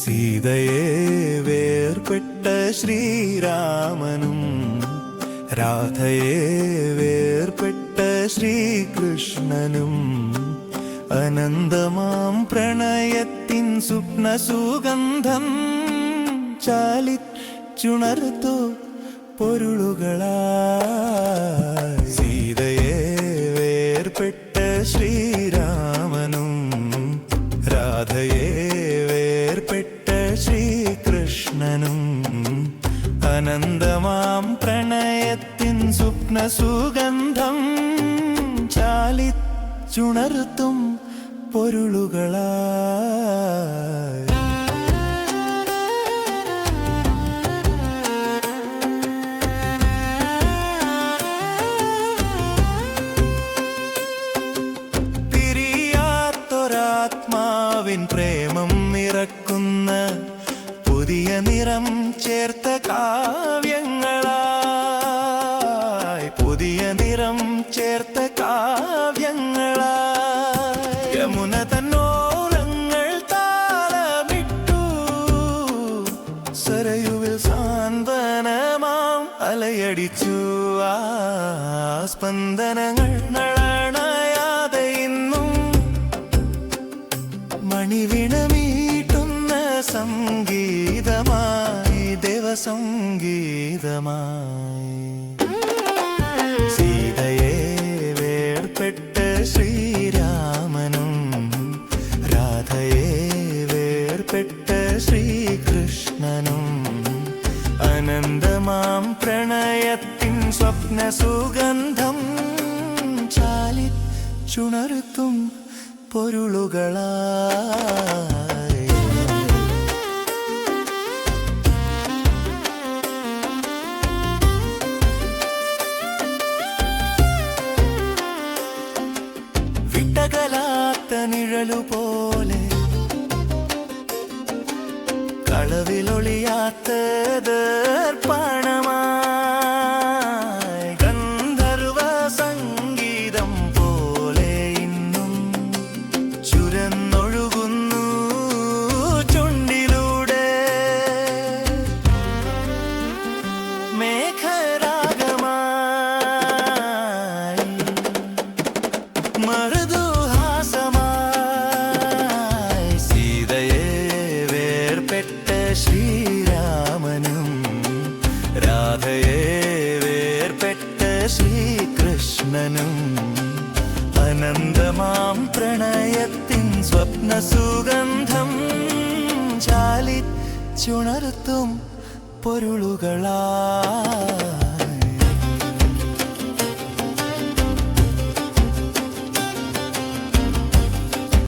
സീതയെ വേർപെട്ട ശ്രീരാമനും രാധയെ വേർപെട്ട ശ്രീകൃഷ്ണനും അനന്തമാം പ്രണയത്തിൻ സ്വപ്ന സുഗന്ധം ചാലിച്ചുണർത്തു. പൊരുളുകളായി. സീതയെ വേർപെട്ട ശ്രീരാമനും രാധയെ വേർപെട്ട ശ്രീകൃഷ്ണനും. അനന്തമാം പ്രണയത്തിൻ സ്വപ്ന സുഗന്ധം ചാലിച്ചുണർത്തും പൊരുളുകളായി. പിരിയാത്തൊരാത്മാവിൻ പ്രേമം നിറക്കുന്ന പുതിയ നിറം ചേർത്ത കാവ്യങ്ങളായി. പുതിയ നിറം ചേർത്ത കാവ്യങ്ങളായി. യമുന തന്നോളങ്ങൾ താളമിട്ടു. സരയുവിൽ സാന്ത്വനമാം അലയടിച്ചു. ആ സ്പന്ദനങ്ങൾ സംഗീതമായി ദേവസംഗീതമായി. സീതയെ വേർപെട്ട ശ്രീരാമനും രാധയെ വേർപെട്ട ശ്രീകൃഷ്ണനും. അനന്തമാം പ്രണയത്തിൻ സ്വപ്ന സുഗന്ധം ചാലി ചുണർത്തും വിട്ടകലാത്ത നിഴലു പോലെ കളവിലൊളിയാത്ത ദർപ്പണമായി ഗന്ധർവ സംഗീതം പോലെ ഇന്നും ചുരന്നൊഴുകുന്നു ചുണ്ടിലൂടെ. മേഘരാഗമായി മൃദുഹാസമായി രാധയെ വേർപെട്ട ശ്രീകൃഷ്ണനും അനന്തമാം പ്രണയത്തിൻ സ്വപ്ന സുഗന്ധം ചാലി ചുണർത്തും പൊരുളുകളാ